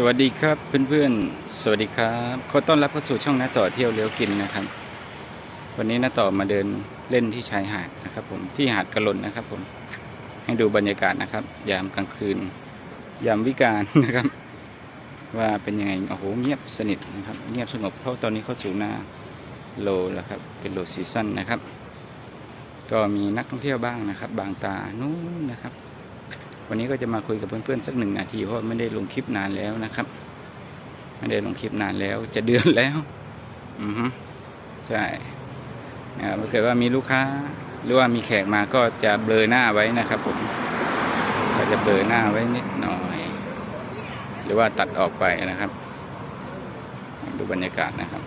สวัสดีครับเพื่อนๆ สวัสดีครับขอต้อนรับเข้าสู่ช่องน้าต่อเที่ยวเลี้ยวกินนะครับ วันนี้น้าต่อมาเดินเล่นที่ชายหาดนะครับ ผมที่หาดกะลนนะครับ ผมให้ดูบรรยากาศนะครับ ยามกลางคืน ยามวิกาลนะครับ ว่าเป็นยังไงโอ้โหเงียบสนิทนะครับ เงียบสงบเพราะตอนนี้เข้าสู่หน้าโลแล้วครับ เป็นโลซีซั่นนะครับ ก็มีนักท่องเที่ยวบ้างนะครับ บางตานู้นนะครับ วันนี้ก็จะมาคุยกับเพื่อนๆสักหนึ่งนาทีเพราะไม่ได้ลงคลิปนานแล้วนะครับ ไม่ได้ลงคลิปนานแล้ว จะเดือนแล้ว อือฮึใช่นะครับถ้าเกิดว่ามีลูกค้าหรือว่ามีแขกมาก็จะเบลอหน้าไว้นะครับผมก็จะเบลอหน้าไว้นิดหน่อย หรือว่าตัดออกไปนะครับ ดูบรรยากาศนะครับ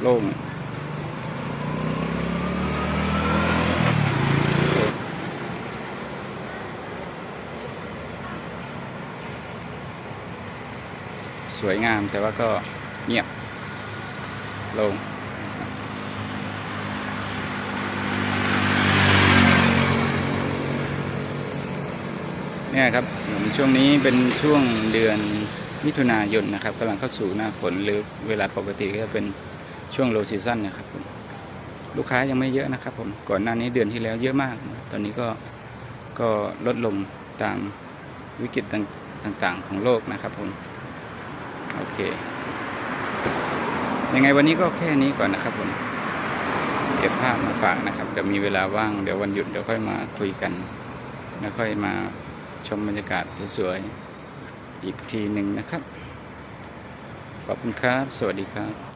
โล่ง สวยงามแต่ว่าก็เงียบลงเนี่ยครับผมช่วงนี้เป็นช่วงเดือนมิถุนายนนะครับกำลังเข้าสู่หน้าฝนหรือเวลาปกติก็เป็นช่วงโลซีซั่นนะครับผมลูกค้ายังไม่เยอะนะครับผมก่อนหน้านี้เดือนที่แล้วเยอะมาก ตอนนี้ก็ก็ลดลงตามวิกฤตต่างๆ ของโลกนะครับผม เคยังไงวันนี้ก็แค่นี้ก่อนนะครับผมเก็บภาพมาฝากนะครับเดี๋ยวมีเวลาว่างเดี๋ยววันหยุดเดี๋ยวค่อยมาคุยกัน แล้วค่อยมาชมบรรยากาศสวยๆอีกทีหนึ่งนะครับ ขอบคุณครับ สวัสดีครับ